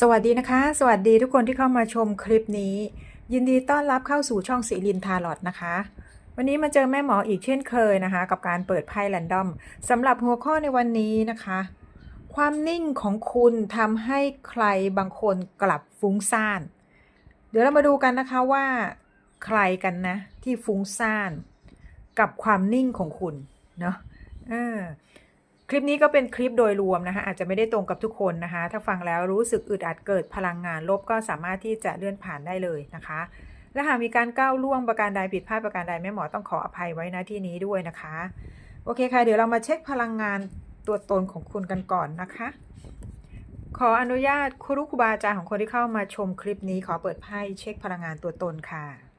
สวัสดีนะคะ สวัสดีทุกคนที่เข้ามาชมคลิปนี้ ยินดีต้อนรับเข้าสู่ช่องสีลินทาร์ลอตนะคะ วันนี้มาเจอแม่หมออีกเช่นเคยนะคะ กับการเปิดไพ่แรนดอมสำหรับหัวข้อในวันนี้นะคะ ความนิ่งของคุณทำให้ใครบางคนกลับฟุ้งซ่าน เดี๋ยวเรามาดูกันนะคะว่า ใครกันนะที่ฟุ้งซ่าน กับความนิ่งของคุณเนาะเออ ลิปนี้ก็เป็นคลิปโดยรวมนะคะ อาจจะไม่ได้ตรงกับทุกคนนะคะ ถ้าฟังแล้วรู้สึกอึดอัดเกิดพลังงานลบก็สามารถที่จะเลื่อนผ่านได้เลยนะคะ และหากมีการก้าวล่วงประการใดผิดพลาดประการใดแม่หมอต้องขออภัยไว้นะที่นี้ด้วยนะคะ โอเคค่ะ เดี๋ยวเรามาเช็คพลังงานตัวตนของคุณกันก่อนนะคะ ขออนุญาตครูครูบาอาจารย์ของคนที่เข้ามาชมคลิปนี้ขอเปิดไพ่เช็คพลังงานตัวตนค่ะ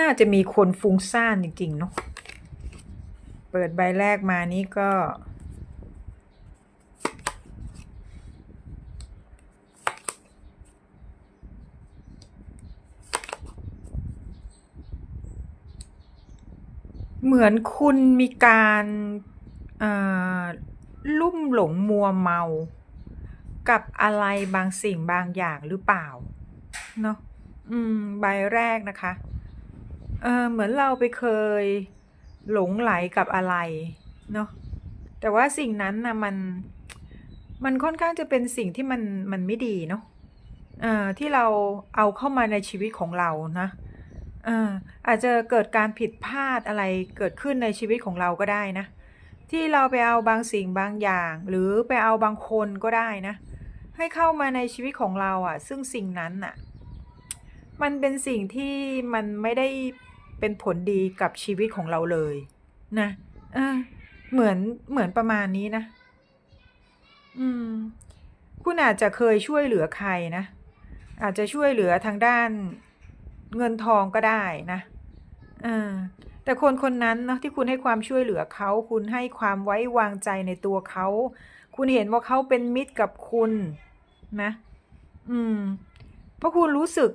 น่าจะมีคนฟุ้งซ่านจริง ๆ เนาะ เปิดใบแรกมานี่ก็ เหมือนคุณมีการอ่าลุ่มหลงมัวเมา กับอะไรบางสิ่งบางอย่างหรือเปล่า เนาะอืม ใบแรกนะคะ ออเหมือนเราไปเคยหลงไหลกับอะไรเนาะแต่ว่าสิ่งนั้นนะมันมันค่อนข้างจะเป็นสิ่งที่มันมันไม่ดีเนาะเอ่อที่เราเอาเข้ามาในชีวิตของเรานะเอ่ออาจจะเกิดการผิดพลาดอะไรเกิดขึ้นในชีวิตของเราก็ได้นะ ที่เราไปเอาบางสิ่งบางอย่าง หรือไปเอาบางคนก็ได้นะ ให้เข้ามาในชีวิตของเราอะ่ะ ซึ่งสิ่งนั้นอะ มันเป็นสิ่งที่มันไม่ได้ เป็นผลดีกับชีวิตของเราเลย นะเออเหมือนเหมือนประมาณนี้นะ อืม คุณอาจจะเคยช่วยเหลือใครนะ อาจจะช่วยเหลือทางด้านเงินทองก็ได้นะเออแต่คนคนนั้นเนาะที่คุณให้ความช่วยเหลือเขาคุณให้ความไว้วางใจในตัวเขาคุณเห็นว่าเขาเป็นมิตรกับคุณนะ อืม เพราะคุณรู้สึก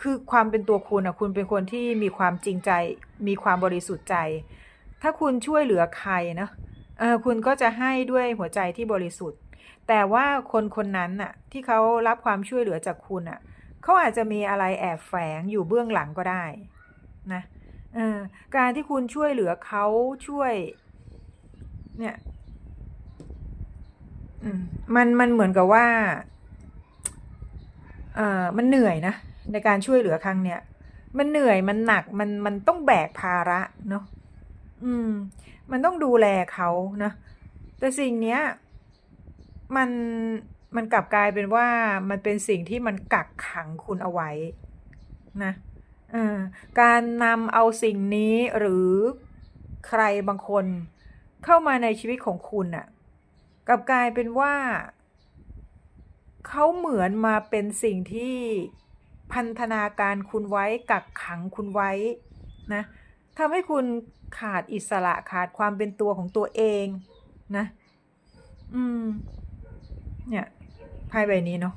คือความเป็นตัวคุณอะคุณเป็นคนที่มีความจริงใจ มีความบริสุทธิ์ใจ ถ้าคุณช่วยเหลือใครนะเออคุณก็จะให้ด้วยหัวใจที่บริสุทธิ์ แต่ว่าคนคนนั้นน่ะ ที่เขารับความช่วยเหลือจากคุณอะเขาอาจจะมีอะไรแอบแฝงอยู่เบื้องหลังก็ได้นะเออการที่คุณช่วยเหลือเขาช่วย เนี่ยมันมันเหมือนกับว่า เอ่อมันเหนื่อยนะในการช่วยเหลือครั้งเนี้ยมันเหนื่อยมันหนักมันมันต้องแบกภาระเนาะอืม มันต้องดูแลเขานะแต่สิ่งเนี้ย มันมันกลับกลายเป็นว่ามันเป็นสิ่งที่มันกักขังคุณเอาไว้นะอการนำเอาสิ่งนี้หรือใครบางคนเข้ามาในชีวิตของคุณน่ะ กลับกลายเป็นว่า เขาเหมือนมาเป็นสิ่งที่พันธนาการคุณไว้กักขังคุณไว้นะทำให้คุณขาดอิสระขาดความเป็นตัวของตัวเองนะ อืม เนี่ยไพ่ใบนี้เนาะ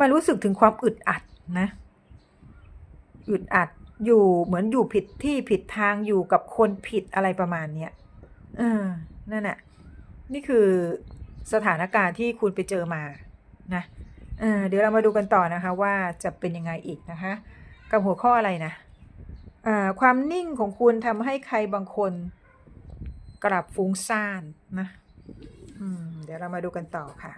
มันรู้สึกถึงความอึดอัดนะ อึดอัดอยู่เหมือนอยู่ผิดที่ผิดทางอยู่กับคนผิดอะไรประมาณเนี้ยเออนั่นแหละนี่คือ สถานการณ์ที่คุณไปเจอมานะเเดี๋ยวเรามาดูกันต่อนะคะว่าจะเป็นยังไงอีกนะคะกับหัวข้ออะไรนะความนิ่งของคุณทำให้ใครบางคนกลับฟุ้งซ่านนะเดี๋ยวเรามาดูกันต่อค่ะ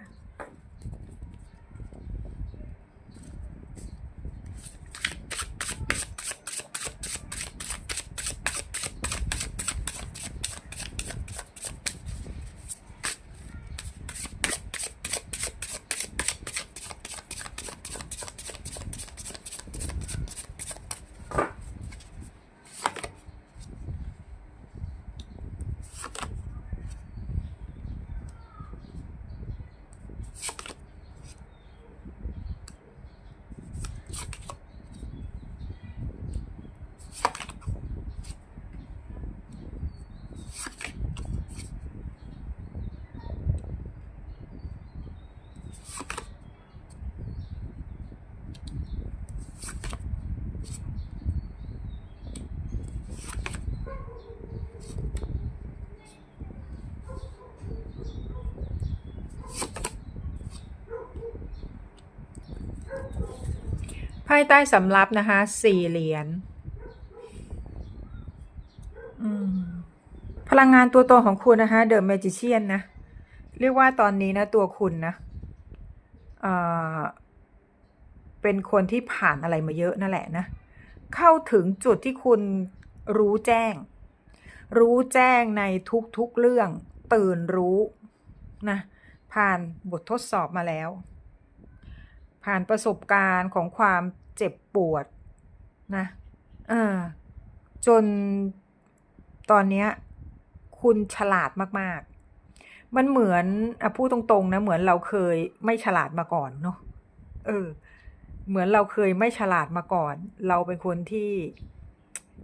อ ไพ่ใต้สำรับนะคะสี่เหรียญพลังงานตัวตนของคุณนะคะเดอะแมจิเชียนนะ เรียกว่าตอนนี้นะ ตัวคุณนะเเป็นคนที่ผ่านอะไรมาเยอะนั่นแหละนะ เข้าถึงจุดที่คุณรู้แจ้ง รู้แจ้งในทุกๆเรื่อง ตื่นรู้นะ ผ่านบททดสอบมาแล้ว ผ่านประสบการณ์ของความ ปวดนะเออจนตอนเนี้ยคุณฉลาดมาก ๆ มันเหมือนอพูดตรงๆนะเหมือนเราเคยไม่ฉลาดมาก่อนเนาะเออ เหมือนเราเคยไม่ฉลาดมาก่อน เราเป็นคนที่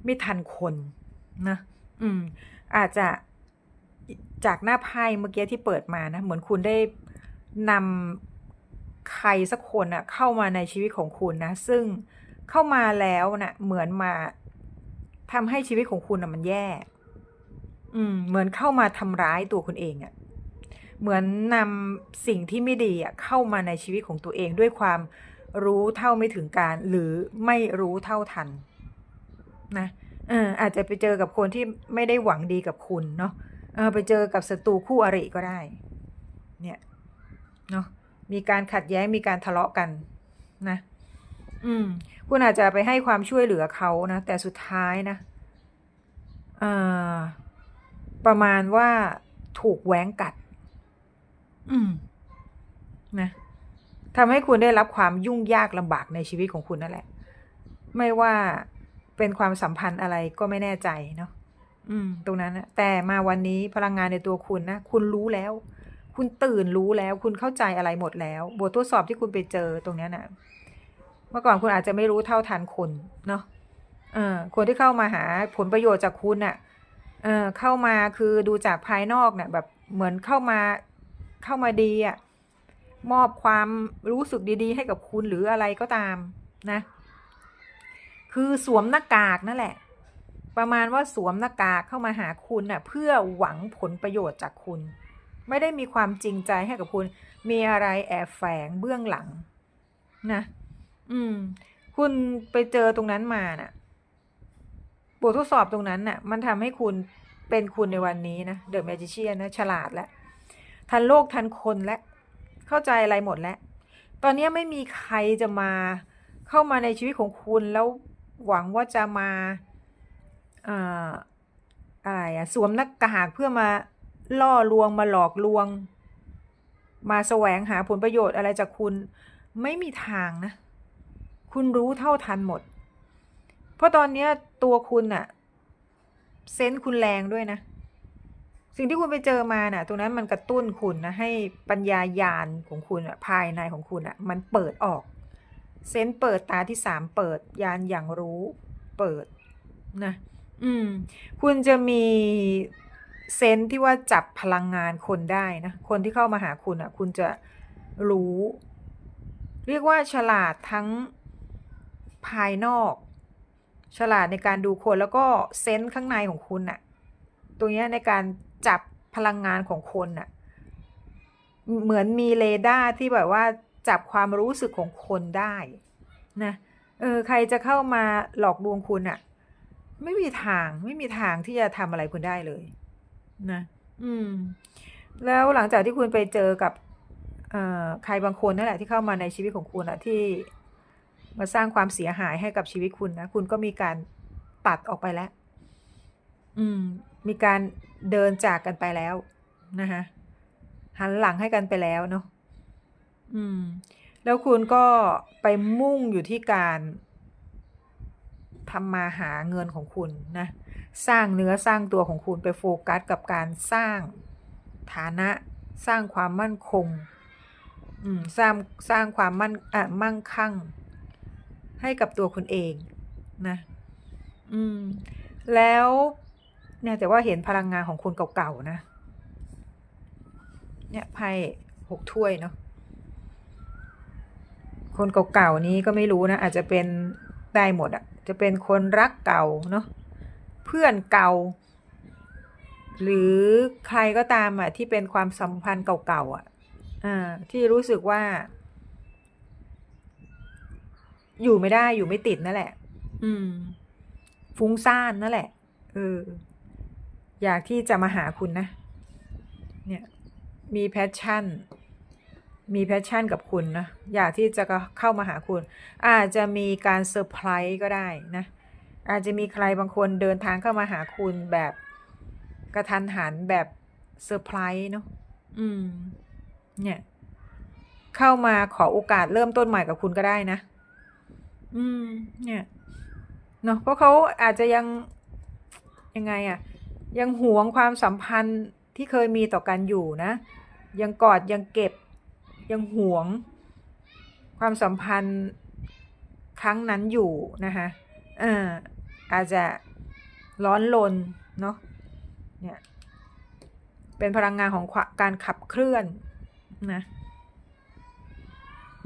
ไม่ทันคนนะอืม อาจจะจากหน้าไพ่เมื่อกี้ที่เปิดมานะ เหมือนคุณได้นำใครสักคนอะเข้ามาในชีวิตของคุณนะ ซึ่ง เข้ามาแล้วนะเหมือนมาทำให้ชีวิตของคุณนะมันแย่ อืม เหมือนเข้ามาทำร้ายตัวคุณเองอะเหมือนนำสิ่งที่ไม่ดีอะเข้ามาในชีวิตของตัวเองด้วยความรู้เท่าไม่ถึงการ หรือไม่รู้เท่าทัน นะเอออาจจะไปเจอกับคนที่ไม่ได้หวังดีกับคุณเนาะเออไปเจอกับศัตรูคู่อริก็ได้ เนี่ยเนาะมีการขัดแย้งมีการทะเลาะกัน นะ อืม คุณอาจจะไปให้ความช่วยเหลือเขานะ แต่สุดท้ายนะประมาณว่าถูกแหวงกัด อืม นะทำให้คุณได้รับความยุ่งยากลำบากในชีวิตของคุณนั่นแหละ ไม่ว่าเป็นความสัมพันธ์อะไรก็ไม่แน่ใจเนาะอืม ตรงนั้นนะแต่มาวันนี้พลังงานในตัวคุณนะ คุณรู้แล้ว คุณตื่นรู้แล้ว คุณเข้าใจอะไรหมดแล้ว บททดสอบที่คุณไปเจอตรงนี้นะ เมื่อก่อนคุณอาจจะไม่รู้เท่าทันคนเนาะเออคนที่เข้ามาหาผลประโยชน์จากคุณน่ะเออเข้ามาคือดูจากภายนอกเนี่ยแบบเหมือนเข้ามาเข้ามาดีอะ่ะมอบความรู้สึกดีๆ ให้กับคุณหรืออะไรก็ตามนะ คือสวมหน้ากากนั่นแหละ ประมาณว่าสวมหน้ากากเข้ามาหาคุณน่ะเพื่อหวังผลประโยชน์จากคุณ ไม่ได้มีความจริงใจให้กับคุณ มีอะไรแอบแฝงเบื้องหลังนะ อืม คุณไปเจอตรงนั้นมาน่ะ บททดสอบตรงนั้นน่ะ มันทำให้คุณเป็นคุณในวันนี้นะเดอะแมจิเชียนนะฉลาดแล้วทันโลกทันคนและเข้าใจอะไรหมดแล้ว ตอนนี้ไม่มีใครจะมาเข้ามาในชีวิตของคุณแล้วหวังว่าจะมาอ่าอะไรอะสวมหน้ากากเพื่อมาล่อลวงมาหลอกลวง มาแสวงหาผลประโยชน์อะไรจากคุณไม่มีทางนะ คุณรู้เท่าทันหมด เพราะตอนนี้ตัวคุณอะเซนส์คุณแรงด้วยนะ สิ่งที่คุณไปเจอมาน่ะ ตรงนั้นมันกระตุ้นคุณนะ ให้ปัญญายาณของคุณอะภายในของคุณอะมันเปิดออก เซนส์เปิดตาที่สามเปิดยานอย่างรู้เปิดนะอืม คุณจะมีเซนที่ว่าจับพลังงานคนได้นะ คนที่เข้ามาหาคุณอะ คุณจะรู้ เรียกว่าฉลาดทั้ง ภายนอก ฉลาดในการดูคนแล้วก็เซนส์ข้างในของคุณน่ะตรงนี้ในการจับพลังงานของคนน่ะเหมือนมีเรดาร์ที่แบบว่าจับความรู้สึกของคนได้นะเออใครจะเข้ามาหลอกลวงคุณอะ่ะไม่มีทางไม่มีทางที่จะทำอะไรคุณได้เลยนะอืม แล้วหลังจากที่คุณไปเจอกับเอ่อใครบางคนนั่นแหละที่เข้ามาในชีวิตของคุณอะที่ มาสร้างความเสียหายให้กับชีวิตคุณนะ คุณก็มีการตัดออกไปแล้ว อืม มีการเดินจากกันไปแล้วนะคะหันหลังให้กันไปแล้วเนาะอืม แล้วคุณก็ไปมุ่งอยู่ที่การทำมาหาเงินของคุณนะ สร้างเนื้อสร้างตัวของคุณไปโฟกัสกับการสร้างฐานะสร้างความมั่นคง อืม สร้างสร้างความมั่นอะมั่งคั่ง ให้กับตัวคุณเองนะ อืม แล้วเนี่ยแต่ว่าเห็นพลังงานของคนเก่าๆนะ เนี่ยไพ่หกถ้วยเนาะคนเก่าๆนี้ก็ไม่รู้นะ อาจจะเป็นได้หมดอะจะเป็นคนรักเก่าเนาะเพื่อนเก่า หรือใครก็ตามอะที่เป็นความสัมพันธ์เก่าๆอะอ่าที่รู้สึกว่า อยู่ไม่ได้อยู่ไม่ติดนั่นแหละ อืม ฟุ้งซ่านนั่นแหละ เออ อยากที่จะมาหาคุณนะ เนี่ย มีแพชชั่น มีแพชชั่นกับคุณนะ อยากที่จะเข้ามาหาคุณ อาจจะมีการเซอร์ไพรส์ก็ได้นะ อาจจะมีใครบางคนเดินทางเข้ามาหาคุณแบบกระทันหันแบบเซอร์ไพรส์เนาะ อืม เนี่ย เข้ามาขอโอกาสเริ่มต้นใหม่กับคุณก็ได้นะ อืม เนี่ยเนาะเพราะเขาอาจจะยังยังไงอะยังหวงความสัมพันธ์ที่เคยมีต่อกันอยู่นะ ยังกอดยังเก็บ ยังหวง ความสัมพันธ์ครั้งนั้นอยู่นะคะเอ่าอาจจะร้อนลนเนาะเนี่ยเป็นพลังงานของการขับเคลื่อนนะ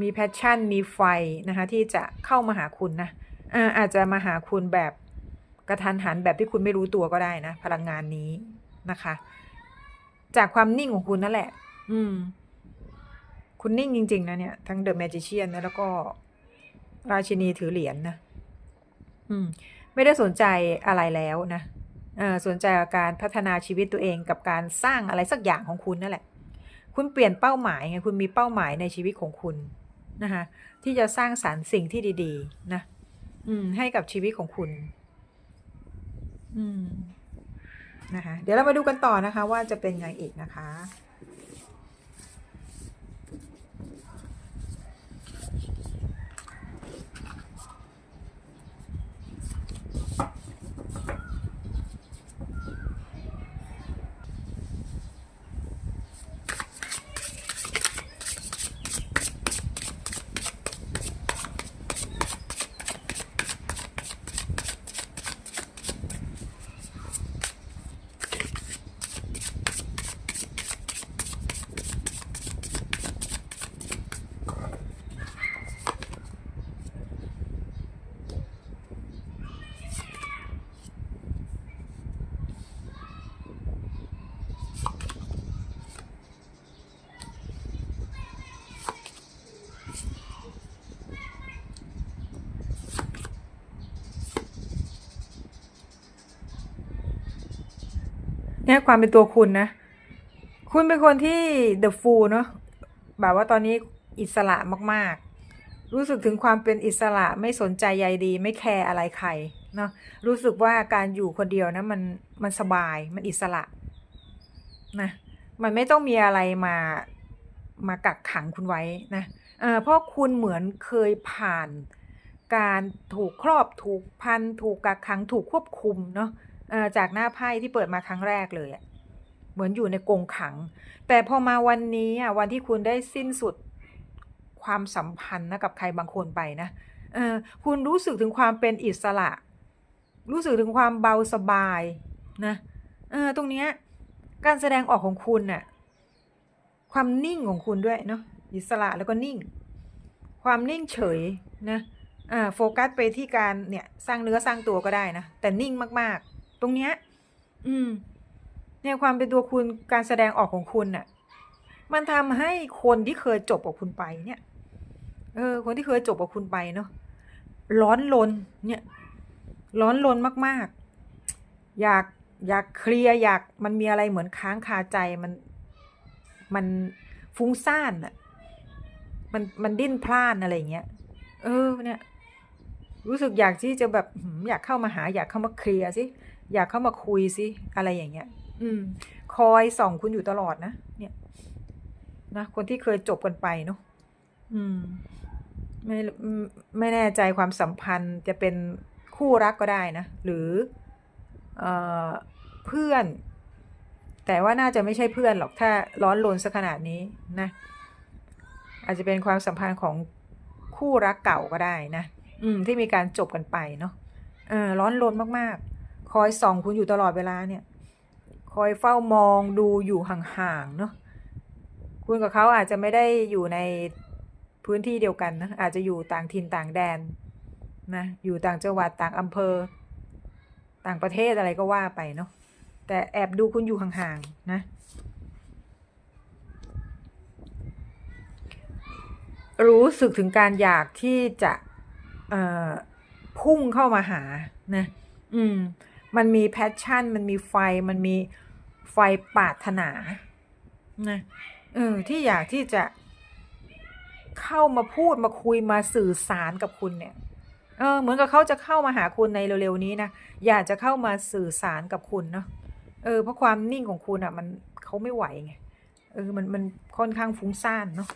มีแพชชั่น มีไฟนะคะที่จะเข้ามาหาคุณนะอาอาจจะมาหาคุณแบบกระทันหันแบบที่คุณไม่รู้ตัวก็ได้นะ พลังงานนี้นะคะ จากความนิ่งของคุณนั่นแหละ อืม คุณนิ่งจริง ๆ นะเนี่ย ทั้งเดอะแมจิเชียนนะแล้วก็ราชินีถือเหรียญนนะอืม ไม่ได้สนใจอะไรแล้วนะเออสนใจกับการพัฒนาชีวิตตัวเองกับการสร้างอะไรสักอย่างของคุณนั่นแหละ คุณเปลี่ยนเป้าหมายไงคุณมีเป้าหมายในชีวิตของคุณ นะคะที่จะสร้างสารรค์สิ่งที่ดีๆ นะอืมให้กับชีวิตของคุณ อืมนะคะเดี๋ยวเรามาดูกันต่อนะคะ ว่าจะเป็นไงอีกนะคะ เนี่ยความเป็นตัวคุณนะ คุณเป็นคนที่ the fool เนาะแบบว่าตอนนี้อิสระมากๆ รู้สึกถึงความเป็นอิสระไม่สนใจใยดี ไม่แคร์อะไรใครเนาะรู้สึกว่าการอยู่คนเดียวนะมันมันสบายมันอิสระนะมันไม่ต้องมีอะไรมามากักขังคุณไว้นะเเพราะคุณเหมือนเคยผ่านการถูกครอบถูกพันถูกกักขังถูกควบคุมเนาะ จากหน้าไพ่ที่เปิดมาครั้งแรกเลยอะเหมือนอยู่ในกรงขัง แต่พอมาวันนี้อะวันที่คุณได้สิ้นสุดความสัมพันธ์นะกับใครบางคนไปนะเออคุณรู้สึกถึงความเป็นอิสระ รู้สึกถึงความเบาสบายนะเออตรงเนี้ยการแสดงออกของคุณน่ะความนิ่งของคุณด้วยเนาะอิสระแล้วก็นิ่ง ความนิ่งเฉยนะอ่าโฟกัสไปที่การเนี่ยสร้างเนื้อสร้างตัวก็ได้นะแต่นิ่งมากๆ ตรงเนี้ย อืมเนี่ยความเป็นตัวคุณการแสดงออกของคุณน่ะ มันทำให้คนที่เคยจบกับคุณไปเนี่ย เออ คนที่เคยจบกับคุณไปเนาะร้อนลนเนี่ย ร้อนลนมาก ๆ อยากอยากเคลียร์อยากมันมีอะไรเหมือนค้างคาใจมันมันฟุ้งซ่านอะมันมันดิ้นพล่านอะไรเงี้ย เออเนี่ย รู้สึกอยากที่จะแบบอยากเข้ามาหาอยากเข้ามาเคลียร์สิ อยากเข้ามาคุยสิอะไรอย่างเงี้ย อืม คอยส่องคุณอยู่ตลอดนะเนี่ยนะคนที่เคยจบกันไปเนาะอืม ไม่ไม่แน่ใจความสัมพันธ์จะเป็นคู่รักก็ได้นะ หรือเออเพื่อน แต่ว่าน่าจะไม่ใช่เพื่อนหรอกถ้าร้อนรนสักขนาดนี้นะ อาจจะเป็นความสัมพันธ์ของคู่รักเก่าก็ได้นะ อืม ที่มีการจบกันไปเนาะเออร้อนรนมากๆ คอยส่องคุณอยู่ตลอดเวลาเนี่ย คอยเฝ้ามองดูอยู่ห่างๆเนาะคุณกับเขาอาจจะไม่ได้อยู่ในพื้นที่เดียวกันนะอาจจะอยู่ต่างถิ่นต่างแดนนะอยู่ต่างจังหวัดต่างอำเภอ ต่างประเทศอะไรก็ว่าไปเนาะแต่แอบดูคุณอยู่ห่างๆนะ รู้สึกถึงการอยากที่จะพุ่งเข้ามาหานะ อืม มันมีแพชชั่น มันมีไฟ มันมีไฟปรารถนา นะ เออ ที่อยากที่จะเข้ามาพูดมาคุยมาสื่อสารกับคุณเนี่ย เออ เหมือนกับเขาจะเข้ามาหาคุณในเร็วๆนี้นะ อยากจะเข้ามาสื่อสารกับคุณเนาะ เออ เพราะความนิ่งของคุณอะ่ะ มันเขาไม่ไหวไง เออ มัน มันค่อนข้างฟุ้งซ่านเนาะ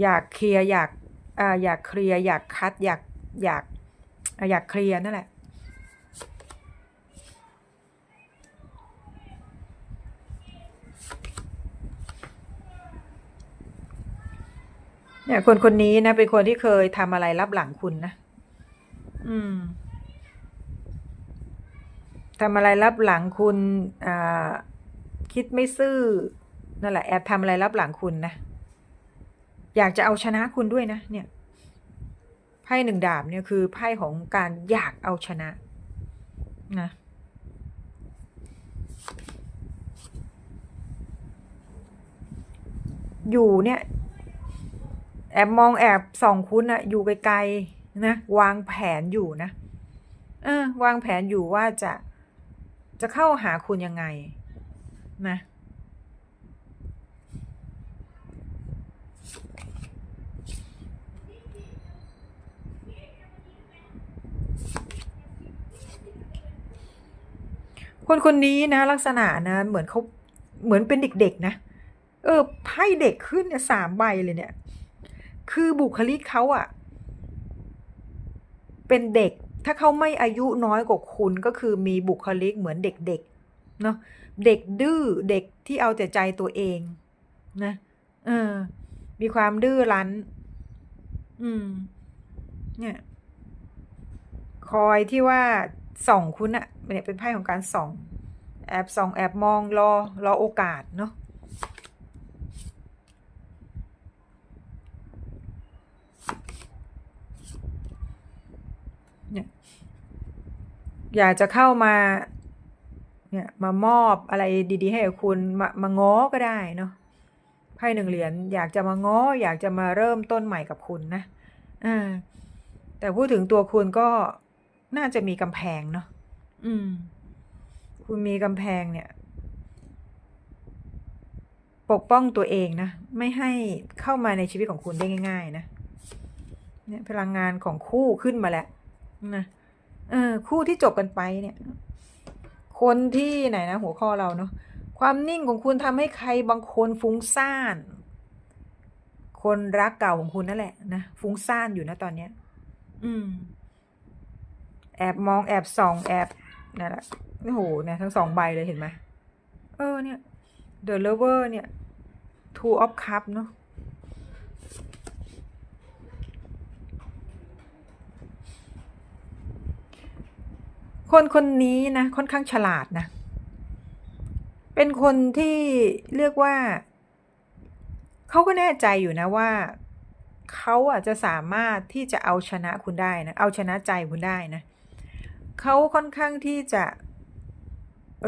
อยากเคลียร์ อยาก อ่า อยากเคลียร์ อยากคัด อยาก อยาก อยากเคลียร์นั่นแหละ เนี่ยคนคนนี้นะ เป็นคนที่เคยทำอะไรรับหลังคุณนะ อืมทำอะไรรับหลังคุณอ่าคิดไม่ซื่อนั่นแหละแอบทำอะไรรับหลังคุณนะ อยากจะเอาชนะคุณด้วยนะเนี่ย ไพ่หนึ่งดาบเนี่ยคือไพ่ของการอยากเอาชนะนะอยู่เนี่ยแอบมองแอบส่องคุณอะอยู่ไกลๆนะวางแผนอยู่นะเออวางแผนอยู่ว่าจะจะเข้าหาคุณยังไงนะ คนคนนี้นะ ลักษณะนะเหมือนเขาเหมือนเป็นเด็กๆนะ เออไพ่เด็กขึ้นเนี่ยสามใบเลยเนี่ย คือบุคลิกเขาอะเป็นเด็กถ้าเขาไม่อายุน้อยกว่าคุณก็คือมีบุคลิกเหมือนเด็กๆเนาะเด็กดื้อเด็กที่เอาแต่ใจตัวเองนะเออ มีความดื้อรั้น อืม เนี่ย คอยที่ว่าส่องคุณอะ เนี่ยเป็นไพ่ของการส่องแอบส่องแอบมองรอรอโอกาสเนาะเนี่ยอยากจะเข้ามาเนี่ยมามอบอะไรดีๆ ให้กับคุณมามาง้อก็ได้เนาะไพ่หนึ่งเหรียญอยากจะมาง้อ อยากจะมาเริ่มต้นใหม่กับคุณนะอ่าแต่พูดถึงตัวคุณก็น่าจะมีกำแพงเนาะ อืม คุณมีกำแพงเนี่ย ปกป้องตัวเองนะ ไม่ให้เข้ามาในชีวิตของคุณได้ง่าย ๆ นะเนี่ยพลังงานของคู่ขึ้นมาแล้วนะเออ คู่ที่จบกันไปเนี่ย คนที่ไหนนะ หัวข้อเราเนาะความนิ่งของคุณทำให้ใครบางคนฟุ้งซ่าน คนรักเก่าของคุณนั่นแหละนะฟุ้งซ่านอยู่นะตอนเนี้ย อืม แอบมองแอบส่อง แอบ นั่นแหละโอ้โหเนี่ยทั้งสองใบเลยเห็นไหมเออเนี่ย The Lover เนี่ย Two of Cup เนาะคนคนนี้นะค่อนข้างฉลาดนะ เป็นคนที่เรียกว่า เขาก็แน่ใจอยู่นะว่าเขาอาจจะสามารถที่จะเอาชนะคุณได้นะ เอาชนะใจคุณได้นะเเขาค่อนข้างที่จะ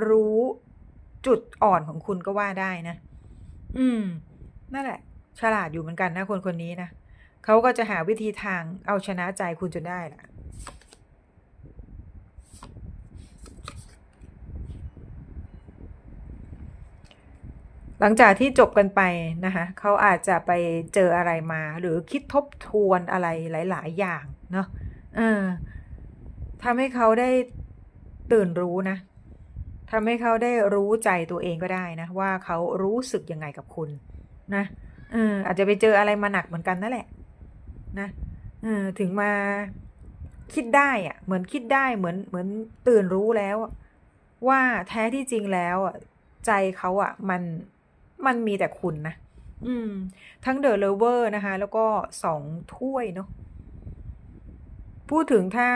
รู้จุดอ่อนของคุณก็ว่าได้นะ อืม นั่นแหละ ฉลาดอยู่เหมือนกันนะคนคนนี้นะเขาก็จะหาวิธีทางเอาชนะใจคุณจนได้ล่ะหลังจากที่จบกันไปนะคะเขาอาจจะไปเจออะไรมา หรือคิดทบทวนอะไรหลาย ๆ อย่างเนาะเออ ทำให้เขาได้ตื่นรู้นะทำให้เขาได้รู้ใจตัวเองก็ได้นะ ว่าเขารู้สึกยังไงกับคุณ นะเอออาจจะไปเจออะไรมาหนักเหมือนกันนั่นแหละ นะเออถึงมาคิดได้อะเหมือนคิดได้เหมือนเหมือนตื่นรู้แล้ว ว่าแท้ที่จริงแล้วอะใจเขาอะ มันมันมีแต่คุณนะอืม ทั้งเดอะเลเวอร์นะคะ แล้วก็สองถ้วยเนาะพูดถึงถ้า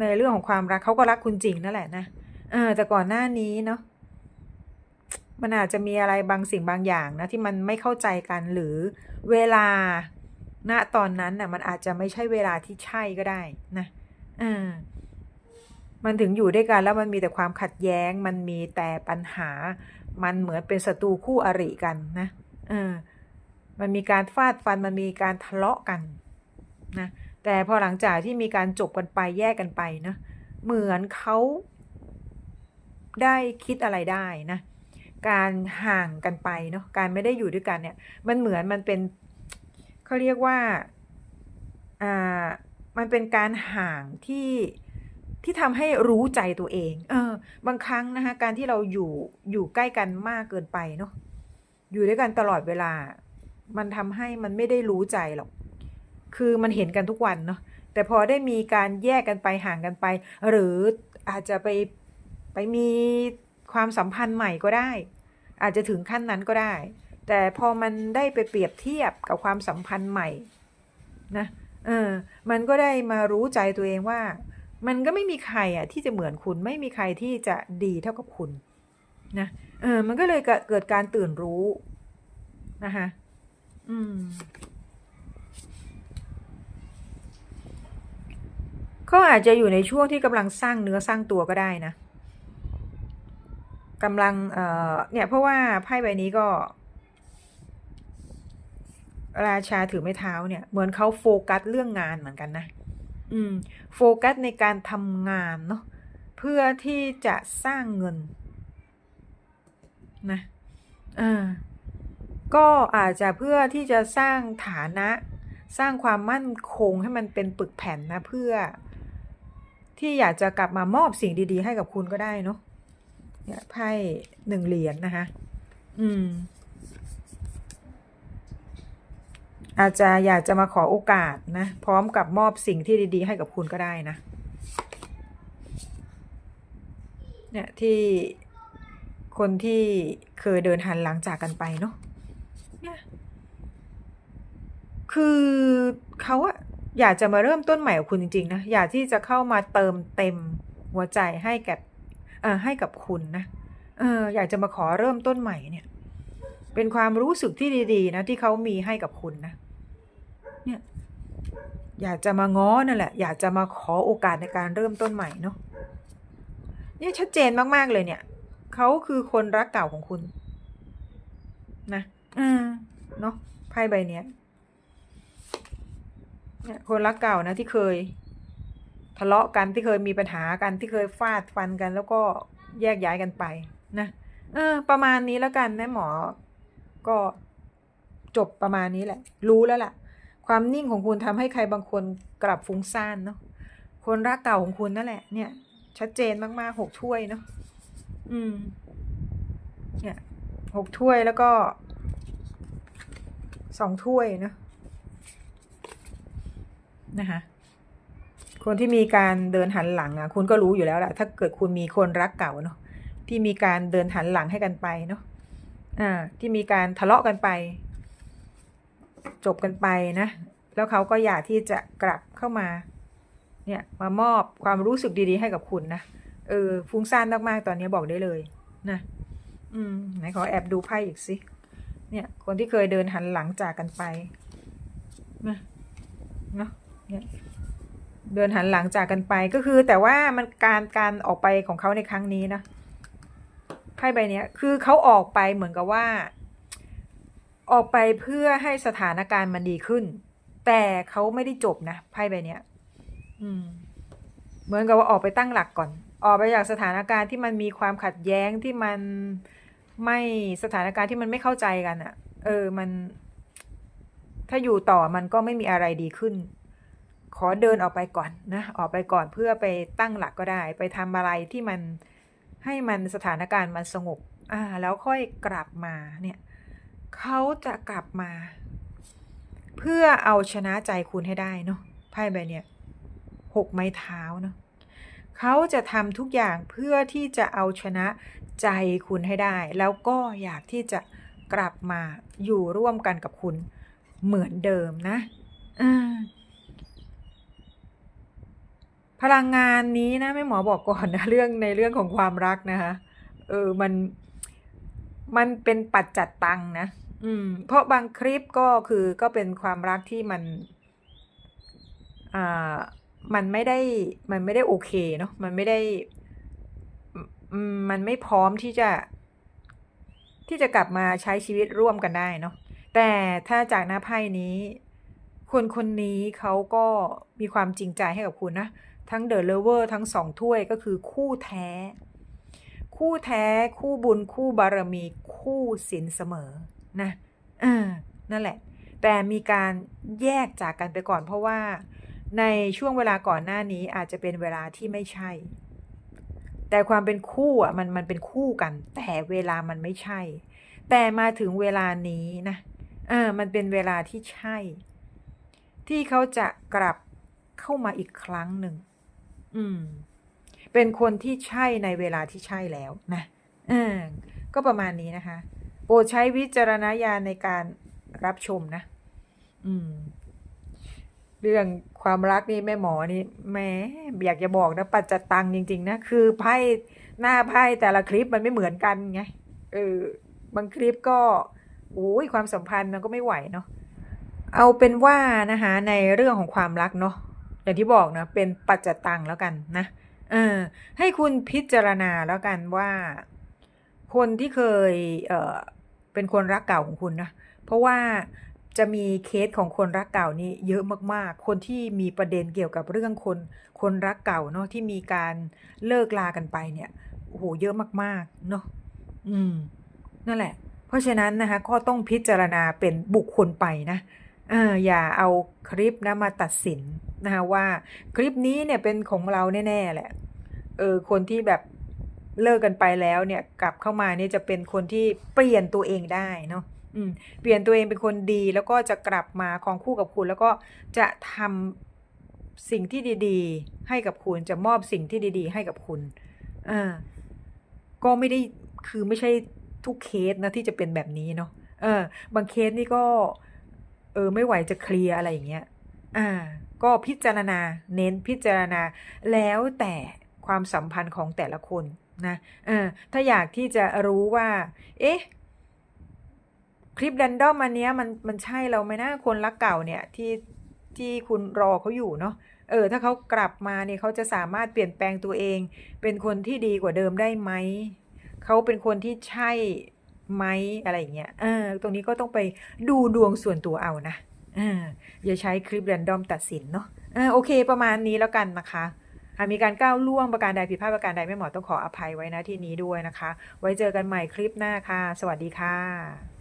ในเรื่องของความรักเขาก็รักคุณจริงนั่นแหละนะเออแต่ก่อนหน้านี้เนาะมันอาจจะมีอะไรบางสิ่งบางอย่างนะที่มันไม่เข้าใจกันหรือเวลาณตอนนั้นน่ะ มันอาจจะไม่ใช่เวลาที่ใช่ก็ได้นะเออมันถึงอยู่ด้วยกันแล้วมันมีแต่ความขัดแย้ง มันมีแต่ปัญหา มันเหมือนเป็นศัตรูคู่อริกันนะเออมันมีการฟาดฟันมันมีการทะเลาะกันนะ แต่พอหลังจากที่มีการจบกันไปแยกกันไปนะ เหมือนเขาได้คิดอะไรได้นะ การห่างกันไปเนาะการไม่ได้อยู่ด้วยกันเนี่ย มันเหมือนมันเป็นเขาเรียกว่าอ่ามันเป็นการห่างที่ที่ทำให้รู้ใจตัวเอง เออ บางครั้งนะคะการที่เราอยู่อยู่ใกล้กันมากเกินไปเนาะอยู่ด้วยกันตลอดเวลา มันทำให้มันไม่ได้รู้ใจหรอก คือมันเห็นกันทุกวันเนาะแต่พอได้มีการแยกกันไปห่างกันไป หรืออาจจะไปไปมีความสัมพันธ์ใหม่ก็ได้ อาจจะถึงขั้นนั้นก็ได้ แต่พอมันได้ไปเปรียบเทียบกับความสัมพันธ์ใหม่นะเออมันก็ได้มารู้ใจตัวเองว่า มันก็ไม่มีใครอะที่จะเหมือนคุณไม่มีใครที่จะดีเท่ากับคุณนะเออมันก็เลยเกิดเกิดการตื่นรู้นะคะอืม ก็อาจจะอยู่ในช่วงที่กำลังสร้างเนื้อสร้างตัวก็ได้นะกำลังเอ่อเนี่ยเพราะว่าไพ่ใบนี้ก็ ราชาถือไม้เท้าเนี่ย เหมือนเขาโฟกัสเรื่องงานเหมือนกันนะอืม โฟกัสในการทำงานเนาะเพื่อที่จะสร้างเงินนะอ่าก็อาจจะเพื่อที่จะสร้างฐานะ สร้างความมั่นคงให้มันเป็นปึกแผ่นนะเพื่อ ที่อยากจะกลับมามอบสิ่งดีๆ ให้กับคุณก็ได้เนาะเนี่ยไพ่หนึ่งเหรียญนนะคะ อืม อาจจะอยากจะมาขอโอกาสนะ พร้อมกับมอบสิ่งที่ดี ๆ ให้กับคุณก็ได้นะ เนี่ยที่คนที่เคยเดินหันหลังจากกันไปเนาะเนี่ยคือเขาอะ อยากจะมาเริ่มต้นใหม่กับคุณจริงๆนะอยากที่จะเข้ามาเติมเต็มหัวใจให้กับให้กับคุณนะเอออยากจะมาขอเริ่มต้นใหม่เนี่ย เป็นความรู้สึกที่ดีๆนะที่เขามีให้กับคุณนะเนี่ยอยากจะมาง้อนั่นแหละ อยากจะมาขอโอกาสในการเริ่มต้นใหม่เนาะเนี่ยชัดเจนมากๆเลยเนี่ยเขาคือคนรักเก่าของคุณ นะอืมเนาะไพ่ใบเนี้ย คนรักเก่านะที่เคย ทะเลาะกันที่เคยมีปัญหากันที่เคยฟาดฟันกัน แล้วก็แยกย้ายกันไปนะเออ ประมาณนี้แล้วกันนะหมอ ก็จบประมาณนี้แหละ รู้แล้วล่ะ ความนิ่งของคุณทำให้ใครบางคนกลับฟุ้งซ่านเนาะคนรักเก่าของคุณนั่นแหละ เนี่ย ชัดเจนมากๆหกถ้วยเนาะอืม เนี่ยหกถ้วยแล้วก็สองถ้วยเนาะ นะคะ คนที่มีการเดินหันหลังอะคุณก็รู้อยู่แล้วแหละถ้าเกิดคุณมีคนรักเก่าเนาะที่มีการเดินหันหลังให้กันไปเนาะอ่าที่มีการทะเลาะกันไป จบกันไปนะ แล้วเขาก็อยากที่จะกลับเข้ามา เนี่ยมามอบความรู้สึกดีๆ ให้กับคุณนะเออฟุ้งซ่านมากๆตอนนี้บอกได้เลยนะอืมไหนขอแอบดูไพ่อีกสิเนี่ย คนที่เคยเดินหันหลังจากกันไปนะเนาะ เนี่ยเดินหันหลังจากกันไปก็คือแต่ว่ามันการการออกไปของเขาในครั้งนี้นะไพ่ใบนี้ยคือเขาออกไปเหมือนกับว่า ออกไปเพื่อให้สถานการณ์มันดีขึ้น แต่เขาไม่ได้จบนะไพ่ใบนี้ยอืม เหมือนกับว่าออกไปตั้งหลักก่อน ออกไปจากสถานการณ์ที่มันมีความขัดแย้งที่มันไม่สถานการณ์ที่มันไม่เข้าใจกันอะ่ะ เออมัน ถ้าอยู่ต่อมันก็ไม่มีอะไรดีขึ้น ขอเดินออกไปก่อนนะออกไปก่อนเพื่อไปตั้งหลักก็ได้ ไปทำอะไรที่มันให้มันสถานการณ์มันสงบอ่าแล้วค่อยกลับมาเนี่ยเขาจะกลับมา เพื่อเอาชนะใจคุณให้ได้เนาะไพ่ใบเนี้ยหกไม้เท้าเนาะเขาจะทำทุกอย่างเพื่อที่จะเอาชนะใจคุณให้ได้ แล้วก็อยากที่จะกลับมาอยู่ร่วมกันกับคุณเหมือนเดิมนะอ่า พลังงานนี้นะแม่หมอบอกก่อนนะเรื่องในเรื่องของความรักนะคะเออมันมันเป็นปัจจัดตังนะ อืม เพราะบางคลิปก็คือก็เป็นความรักที่มัน อ่า มันไม่ได้ มันไม่ได้โอเคเนาะ มันไม่ได้ มันไม่พร้อมที่จะ ที่จะกลับมาใช้ชีวิตร่วมกันได้เนาะแแต่ถ้าจากหน้าไพ่นี้คนคนนี้เขาก็มีความจริงใจให้กับคุณนะ ทั้งเดอะเลเวอร์ทั้งสองถ้วยก็คือคู่แท้ คู่แท้คู่บุญคู่บารมีคู่ศีลเสมอนะเออนั่นแหละ แต่มีการแยกจากกันไปก่อน เพราะว่าในช่วงเวลาก่อนหน้านี้อาจจะเป็นเวลาที่ไม่ใช่ แต่ความเป็นคู่อะมันมันเป็นคู่กัน แต่เวลามันไม่ใช่ แต่มาถึงเวลานี้นะเออมันเป็นเวลาที่ใช่ ที่เขาจะกลับเข้ามาอีกครั้งหนึ่ง อืม เป็นคนที่ใช่ในเวลาที่ใช่แล้วนะเออก็ประมาณนี้นะคะ โปรดใช้วิจารณญาณในการรับชมนะ อืม เรื่องความรักนี่แม่หมอนี่แหม่อยากจะบอกนะปัจจตังจริง ๆ นะ คือไพ่หน้าไพ่แต่ละคลิปมันไม่เหมือนกันไงเออบางคลิปก็โอ้ยความสัมพันธ์มันก็ไม่ไหวเนาะเอาเป็นว่านะคะในเรื่องของความรักเนาะ อย่างที่บอกนะ เป็นปัจจตังแล้วกันนะเออให้คุณพิจารณาแล้วกันว่า คนที่เคยเออเป็นคนรักเก่าของคุณนะเพราะว่าจะมีเคสของคนรักเก่านี่เยอะมากๆ คนที่มีประเด็นเกี่ยวกับเรื่องคนคนรักเก่าเนาะที่มีการเลิกลากันไปเนี่ยโอ้โหเยอะมากๆเนาะอืมนั่นแหละ เพราะฉะนั้นนะคะก็ต้องพิจารณาเป็นบุคคลไปนะ เอออย่าเอาคลิปนะมาตัดสินนะคะว่าคลิปนี้เนี่ยเป็นของเราแน่ๆแหละ เออคนที่แบบเลิกกันไปแล้วเนี่ยกลับเข้ามาเนี่ยจะเป็นคนที่เปลี่ยนตัวเองได้เนาะเปลี่ยนตัวเองเป็นคนดีแล้วก็จะกลับมาครองคู่กับคุณ แล้วก็จะทำสิ่งที่ดีๆ ให้กับคุณจะมอบสิ่งที่ดี ๆ ให้กับคุณอ่าก็ไม่ได้คือไม่ใช่ทุกเคสนะที่จะเป็นแบบนี้เนาะเออบางเคสนี่ก็ เออไม่ไหวจะเคลียร์อะไรอย่างเงี้ยอ่า ก็พิจารณาเน้นพิจารณาแล้วแต่ความสัมพันธ์ของแต่ละคนนะเออถ้าอยากที่จะรู้ว่า เอ๊ะคลิปแรนดอมอันเนี้ยมันมันใช่เราไหมนะคนรักเก่าเนี่ยที่ที่คุณรอเขาอยู่เนาะเออ ถ้าเขากลับมาเนี่ยเขาจะสามารถเปลี่ยนแปลงตัวเอง เป็นคนที่ดีกว่าเดิมได้ไหมเขาเป็นคนที่ใช่ ไหมอะไรอย่างเงี้ยเออตรงนี้ก็ต้องไปดูดวงส่วนตัวเอานะเอออย่าใช้คลิปแรนดอมตัดสินเนาะเออโอเค ประมาณนี้แล้วกันนะคะหากมีการก้าวล่วงประการใดผิดพลาดประการใดแม่หมอต้องขออภัยไว้นะที่นี้ด้วยนะคะ ไว้เจอกันใหม่คลิปหน้าค่ะ สวัสดีค่ะ